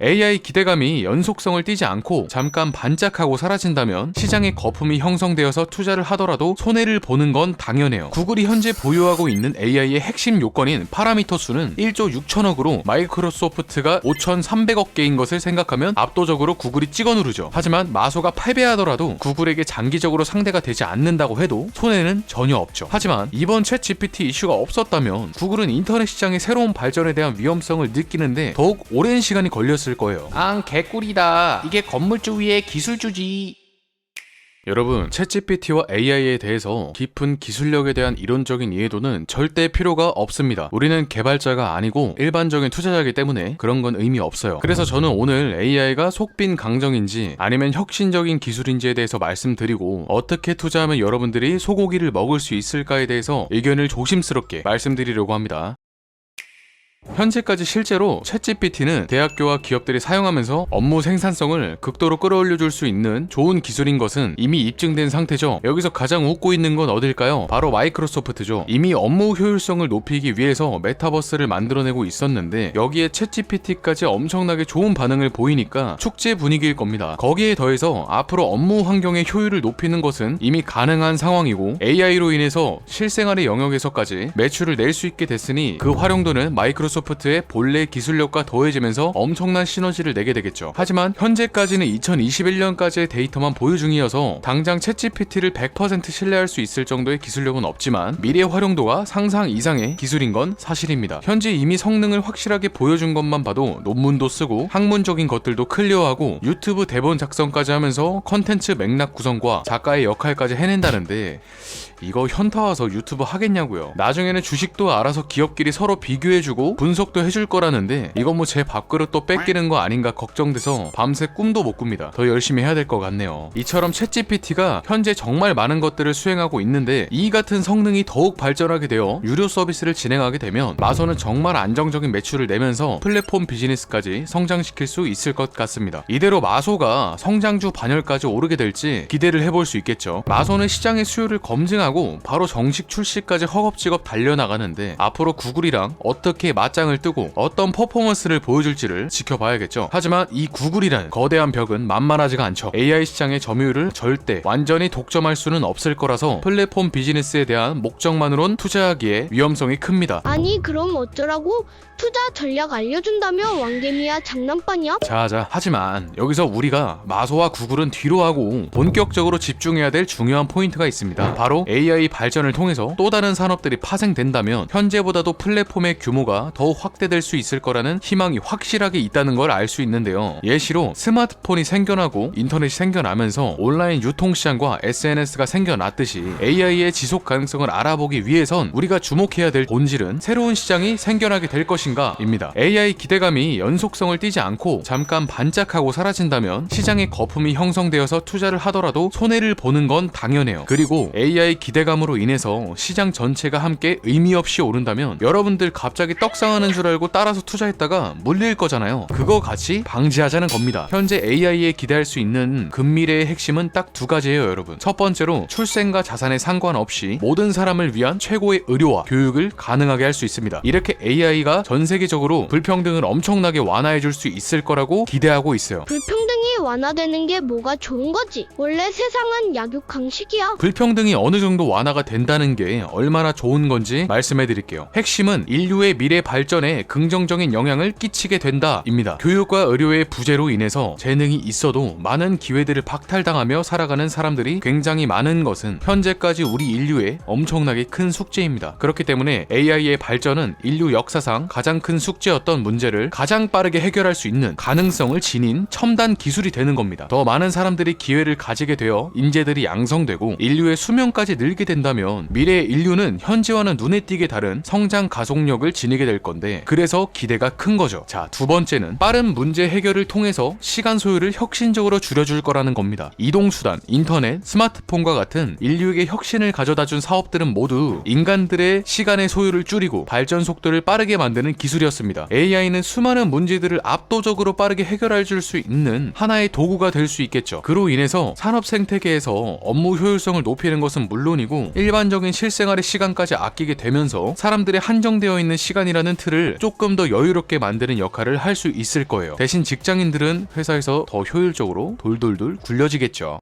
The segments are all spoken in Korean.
AI 기대감이 연속성을 띠지 않고 잠깐 반짝하고 사라진다면 시장에 거품이 형성되어서 투자를 하더라도 손해를 보는 건 당연해요. 구글이 현재 보유하고 있는 AI의 핵심 요건인 파라미터 수는 1조 6천억으로 마이크로소프트가 5,300억 개인 것을 생각하면 압도적으로 구글이 찍어 누르죠. 하지만 마소가 패배하더라도 구글에게 장기적으로 상대가 되지 않는다고 해도 손해는 전혀 없죠. 하지만 이번 챗 GPT 이슈가 없었다면 구글은 인터넷 시장의 새로운 발전에 대한 위험성을 느끼는데 더욱 오랜 시간이 걸렸을 거예요. 앙 개꿀이다. 이게 건물주 위의 기술주지. 여러분, 챗GPT와 AI에 대해서 깊은 기술력에 대한 이론적인 이해도는 절대 필요가 없습니다. 우리는 개발자가 아니고 일반적인 투자자이기 때문에 그런 건 의미 없어요. 그래서 저는 오늘 AI가 속빈 강정인지 아니면 혁신적인 기술인지에 대해서 말씀드리고 어떻게 투자하면 여러분들이 소고기를 먹을 수 있을까에 대해서 의견을 조심스럽게 말씀드리려고 합니다. 현재까지 실제로 챗GPT는 대학교와 기업들이 사용하면서 업무 생산성을 극도로 끌어올려줄 수 있는 좋은 기술인 것은 이미 입증된 상태죠. 여기서 가장 웃고 있는 건 어딜까요? 바로 마이크로소프트죠. 이미 업무 효율성을 높이기 위해서 메타버스를 만들어내고 있었는데 여기에 챗GPT까지 엄청나게 좋은 반응을 보이니까 축제 분위기일 겁니다. 거기에 더해서 앞으로 업무 환경의 효율을 높이는 것은 이미 가능한 상황이고 AI로 인해서 실생활의 영역에서까지 매출을 낼 수 있게 됐으니 그 활용도는 마이크로소프트 의 본래 기술력과 더해지면서 엄청난 시너지를 내게 되겠죠. 하지만 현재까지는 2021년까지의 데이터만 보유 중이어서 당장 챗GPT를 100% 신뢰할 수 있을 정도의 기술력은 없지만 미래 활용도가 상상 이상의 기술인 건 사실입니다. 현재 이미 성능을 확실하게 보여준 것만 봐도 논문도 쓰고 학문적인 것들도 클리어하고 유튜브 대본 작성까지 하면서 컨텐츠 맥락 구성과 작가의 역할까지 해낸다는데 이거 현타 와서 유튜브 하겠냐고요. 나중에는 주식도 알아서 기업끼리 서로 비교해주고 분석도 해줄 거라는데 이건 뭐 제 밥그릇 또 뺏기는 거 아닌가 걱정돼서 밤새 꿈도 못 꿉니다. 더 열심히 해야 될 것 같네요. 이처럼 챗GPT가 현재 정말 많은 것들을 수행하고 있는데 이 같은 성능이 더욱 발전하게 되어 유료 서비스를 진행하게 되면 마소는 정말 안정적인 매출을 내면서 플랫폼 비즈니스까지 성장시킬 수 있을 것 같습니다. 이대로 마소가 성장주 반열까지 오르게 될지 기대를 해볼 수 있겠죠. 마소는 시장의 수요를 검증하고 바로 정식 출시까지 허겁지겁 달려나가는데 앞으로 구글이랑 어떻게 맞 짱을 뜨고 어떤 퍼포먼스를 보여줄지를 지켜봐야겠죠. 하지만 이 구글이라는 거대한 벽은 만만하지가 않죠. AI 시장의 점유율을 절대 완전히 독점할 수는 없을 거라서 플랫폼 비즈니스에 대한 목적만으론 투자하기에 위험성이 큽니다. 아니 그럼 어쩌라고? 투자 전략 알려준다며 왕개미야 장난빠냐? 자자 하지만 여기서 우리가 마소와 구글은 뒤로 하고 본격적으로 집중해야 될 중요한 포인트가 있습니다 바로 AI 발전을 통해서 또 다른 산업들이 파생된다면 현재보다도 플랫폼의 규모가 더욱 확대될 수 있을 거라는 희망이 확실하게 있다는 걸 알 수 있는데요 예시로 스마트폰이 생겨나고 인터넷이 생겨나면서 온라인 유통시장과 SNS가 생겨났듯이 AI의 지속 가능성을 알아보기 위해선 우리가 주목해야 될 본질은 새로운 시장이 생겨나게 될 것인가 입니다. AI 기대감이 연속성을 띠지 않고 잠깐 반짝하고 사라진다면 시장에 거품이 형성되어서 투자를 하더라도 손해를 보는 건 당연해요. 그리고 AI 기대감으로 인해서 시장 전체가 함께 의미 없이 오른다면 여러분들 갑자기 떡상 하는 줄 알고 따라서 투자했다가 물릴 거잖아요. 그거 같이 방지하자는 겁니다. 현재 AI에 기대할 수 있는 근미래의 핵심은 딱 두 가지예요, 여러분. 첫 번째로 출생과 자산에 상관없이 모든 사람을 위한 최고의 의료와 교육을 가능하게 할 수 있습니다. 이렇게 AI가 전 세계적으로 불평등을 엄청나게 완화해 줄 수 있을 거라고 기대하고 있어요. 불평등이 완화되는 게 뭐가 좋은 거지? 원래 세상은 약육강식이야. 불평등이 어느 정도 완화가 된다는 게 얼마나 좋은 건지 말씀해 드릴게요. 핵심은 인류의 미래 발 전에 긍정적인 영향을 끼치게 된다입니다. 교육과 의료의 부재로 인해서 재능이 있어도 많은 기회들을 박탈당하며 살아가는 사람들이 굉장히 많은 것은 현재까지 우리 인류의 엄청나게 큰 숙제입니다. 그렇기 때문에 AI의 발전은 인류 역사상 가장 큰 숙제였던 문제를 가장 빠르게 해결할 수 있는 가능성을 지닌 첨단 기술이 되는 겁니다. 더 많은 사람들이 기회를 가지게 되어 인재들이 양성되고 인류의 수명까지 늘게 된다면 미래의 인류는 현재와는 눈에 띄게 다른 성장 가속력을 지니게 될 건데 그래서 기대가 큰 거죠. 자, 두 번째는 빠른 문제 해결을 통해서 시간 소요를 혁신적으로 줄여줄 거라는 겁니다. 이동수단, 인터넷, 스마트폰과 같은 인류에게 혁신을 가져다 준 사업들은 모두 인간들의 시간의 소요를 줄이고 발전 속도를 빠르게 만드는 기술이었습니다. AI는 수많은 문제들을 압도적으로 빠르게 해결해 줄수 있는 하나의 도구가 될 수 있겠죠. 그로 인해서 산업 생태계에서 업무 효율성을 높이는 것은 물론이고 일반적인 실생활의 시간까지 아끼게 되면서 사람들의 한정되어 있는 시간이라는 틀을 조금 더 여유롭게 만드는 역할을 할 수 있을 거예요. 대신 직장인들은 회사에서 더 효율적으로 돌돌돌 굴려지겠죠.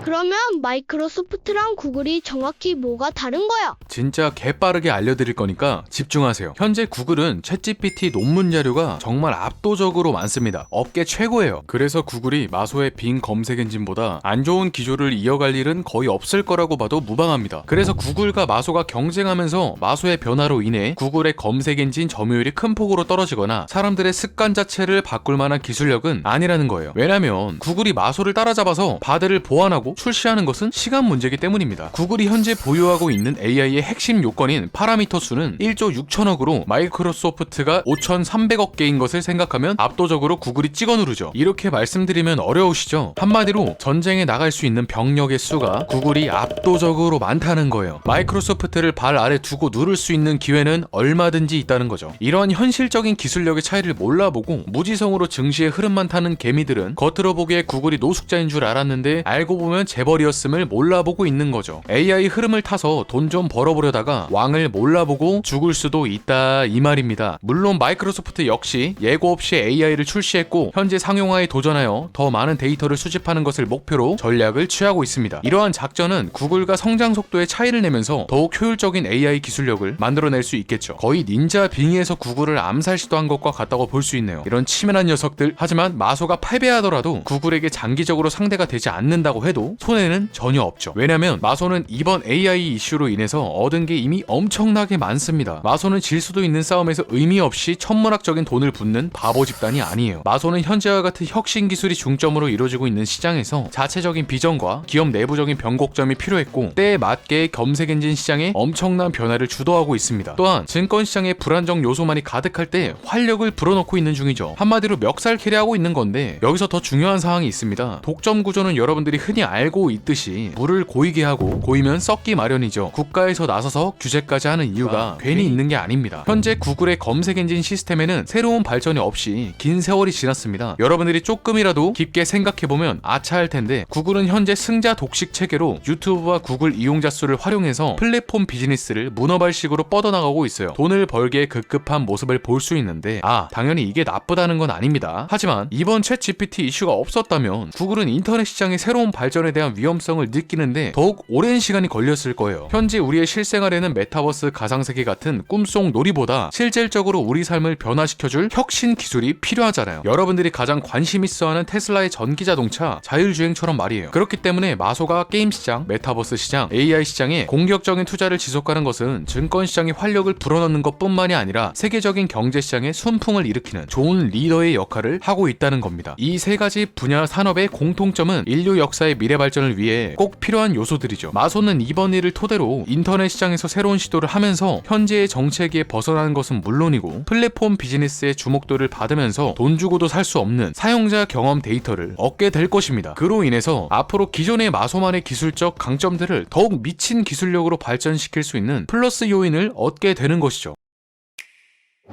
그러면 마이크로소프트랑 구글이 정확히 뭐가 다른 거야? 진짜 개빠르게 알려드릴 거니까 집중하세요. 현재 구글은 챗GPT 논문 자료가 정말 압도적으로 많습니다. 업계 최고예요. 그래서 구글이 마소의 빙 검색 엔진보다 안 좋은 기조를 이어갈 일은 거의 없을 거라고 봐도 무방합니다. 그래서 구글과 마소가 경쟁하면서 마소의 변화로 인해 구글의 검색 엔진 점유율이 큰 폭으로 떨어지거나 사람들의 습관 자체를 바꿀 만한 기술력은 아니라는 거예요. 왜냐면 구글이 마소를 따라잡아서 바드를 보완하고 출시하는 것은 시간 문제이기 때문입니다. 구글이 현재 보유하고 있는 AI의 핵심 요건인 파라미터 수는 1조 6천억으로 마이크로소프트가 5,300억 개인 것을 생각하면 압도적으로 구글이 찍어 누르죠. 이렇게 말씀드리면 어려우시죠? 한마디로 전쟁에 나갈 수 있는 병력의 수가 구글이 압도적으로 많다는 거예요. 마이크로소프트를 발 아래 두고 누를 수 있는 기회는 얼마든지 있다는 거죠. 이러한 현실적인 기술력의 차이를 몰라보고 무지성으로 증시의 흐름만 타는 개미들은 겉으로 보기에 구글이 노숙자인 줄 알았는데 알고 보면 재벌이었음을 몰라보고 있는 거죠. AI 흐름을 타서 돈 좀 벌어보려다가 왕을 몰라보고 죽을 수도 있다 이 말입니다. 물론 마이크로소프트 역시 예고 없이 AI를 출시했고 현재 상용화에 도전하여 더 많은 데이터를 수집하는 것을 목표로 전략을 취하고 있습니다. 이러한 작전은 구글과 성장 속도의 차이를 내면서 더욱 효율적인 AI 기술력을 만들어낼 수 있겠죠. 거의 닌자 빙의에서 구글을 암살 시도한 것과 같다고 볼 수 있네요. 이런 치밀한 녀석들 하지만 마소가 패배하더라도 구글에게 장기적으로 상대가 되지 않는다고 해도 손해는 전혀 없죠. 왜냐면 마소는 이번 AI 이슈로 인해서 얻은 게 이미 엄청나게 많습니다. 마소는 질 수도 있는 싸움에서 의미 없이 천문학적인 돈을 붓는 바보 집단이 아니에요. 마소는 현재와 같은 혁신 기술이 중점으로 이루어지고 있는 시장에서 자체적인 비전과 기업 내부적인 변곡점이 필요했고 때에 맞게 검색 엔진 시장에 엄청난 변화를 주도하고 있습니다. 또한 증권 시장에 불안정 요소만이 가득할 때 활력을 불어넣고 있는 중이죠. 한마디로 멱살 캐리하고 있는 건데 여기서 더 중요한 사항이 있습니다. 독점 구조는 여러분들이 흔히 알고 있듯이 물을 고이게 하고 고이면 썩기 마련이죠. 국가에서 나서서 규제까지 하는 이유가 괜히 있는 게 아닙니다. 현재 구글의 검색 엔진 시스템에는 새로운 발전이 없이 긴 세월이 지났습니다. 여러분들이 조금이라도 깊게 생각해보면 아차할 텐데 구글은 현재 승자 독식 체계로 유튜브와 구글 이용자 수를 활용해서 플랫폼 비즈니스를 문어발식으로 뻗어나가고 있어요. 돈을 벌기에 급급한 모습을 볼 수 있는데 아 당연히 이게 나쁘다는 건 아닙니다. 하지만 이번 챗 GPT 이슈가 없었다면 구글은 인터넷 시장의 새로운 발전 에 대한 위험성을 느끼는데 더욱 오랜 시간이 걸렸을 거예요. 현재 우리의 실생활에는 메타버스 가상세계 같은 꿈속 놀이보다 실질적으로 우리 삶을 변화시켜줄 혁신 기술이 필요하잖아요. 여러분들이 가장 관심 있어하는 테슬라의 전기 자동차 자율주행처럼 말이에요. 그렇기 때문에 마소가 게임 시장, 메타버스 시장, AI 시장에 공격적인 투자를 지속하는 것은 증권 시장의 활력을 불어넣는 것뿐만이 아니라 세계적인 경제 시장에 순풍을 일으키는 좋은 리더의 역할을 하고 있다는 겁니다. 이 세 가지 분야 산업의 공통점은 인류 역사의 미래 발전을 위해 꼭 필요한 요소들이죠. 마소는 이번 일을 토대로 인터넷 시장에서 새로운 시도를 하면서 현재의 정체기에 벗어나는 것은 물론이고 플랫폼 비즈니스의 주목도를 받으면서 돈 주고도 살 수 없는 사용자 경험 데이터를 얻게 될 것입니다. 그로 인해서 앞으로 기존의 마소만의 기술적 강점들을 더욱 미친 기술력으로 발전시킬 수 있는 플러스 요인을 얻게 되는 것이죠.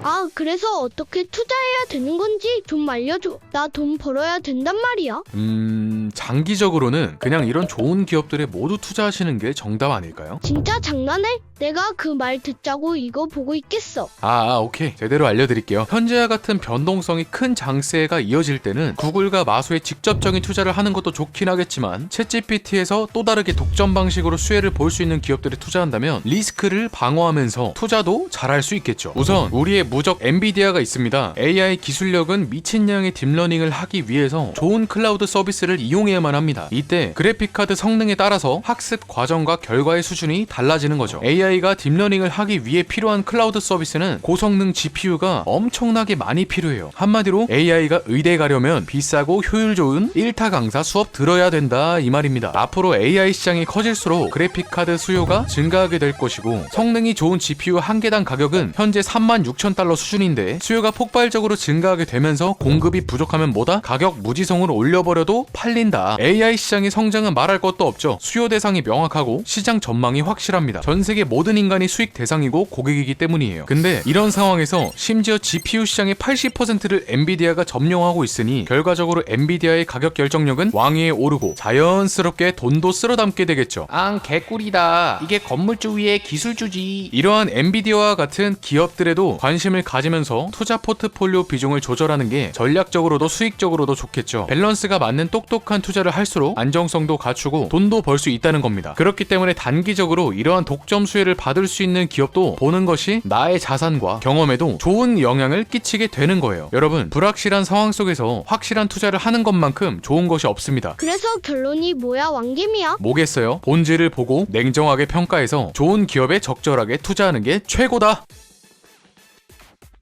아, 그래서 어떻게 투자해야 되는 건지 좀 알려줘. 나 돈 벌어야 된단 말이야. 음, 장기적으로는 그냥 이런 좋은 기업들에 모두 투자하시는 게 정답 아닐까요? 진짜 장난해? 내가 그 말 듣자고 이거 보고 있겠어. 아, 아, 오케이. 제대로 알려드릴게요. 현재와 같은 변동성이 큰 장세가 이어질 때는 구글과 마소에 직접적인 투자를 하는 것도 좋긴 하겠지만 챗GPT에서 또 다르게 독점 방식으로 수혜를 볼 수 있는 기업들에 투자한다면 리스크를 방어하면서 투자도 잘할 수 있겠죠. 우선 우리의 무적 엔비디아가 있습니다. AI 기술력은 미친 양의 딥러닝을 하기 위해서 좋은 클라우드 서비스를 이용해야만 합니다. 이때 그래픽카드 성능에 따라서 학습 과정과 결과의 수준이 달라지는 거죠. AI가 딥러닝을 하기 위해 필요한 클라우드 서비스는 고성능 GPU가 엄청나게 많이 필요해요. 한마디로 AI가 의대 가려면 비싸고 효율 좋은 1타 강사 수업 들어야 된다 이 말입니다. 앞으로 AI 시장이 커질수록 그래픽카드 수요가 증가하게 될 것이고 성능이 좋은 GPU 한 개당 가격은 현재 36,000 달러 수준인데 수요가 폭발적으로 증가하게 되면서 공급이 부족하면 뭐다? 가격 무지성으로 올려버려도 팔리는 끌린다. AI 시장의 성장은 말할 것도 없죠. 수요 대상이 명확하고 시장 전망이 확실합니다. 전 세계 모든 인간이 수익 대상이고 고객이기 때문이에요. 근데 이런 상황에서 심지어 GPU 시장의 80%를 엔비디아가 점령하고 있으니 결과적으로 엔비디아의 가격 결정력은 왕위에 오르고 자연스럽게 돈도 쓸어 담게 되겠죠. 앙 개꿀이다. 이게 건물주 위의 기술주지. 이러한 엔비디아와 같은 기업들에도 관심을 가지면서 투자 포트폴리오 비중을 조절하는 게 전략적으로도 수익적으로도 좋겠죠. 밸런스가 맞는 똑똑한 투자를 할수록 안정성도 갖추고 돈도 벌 수 있다는 겁니다. 그렇기 때문에 단기적으로 이러한 독점 수혜를 받을 수 있는 기업도 보는 것이 나의 자산과 경험에도 좋은 영향을 끼치게 되는 거예요. 여러분, 불확실한 상황 속에서 확실한 투자를 하는 것만큼 좋은 것이 없습니다. 그래서 결론이 뭐야 왕김이야? 뭐겠어요? 본질을 보고 냉정하게 평가해서 좋은 기업에 적절하게 투자하는 게 최고다.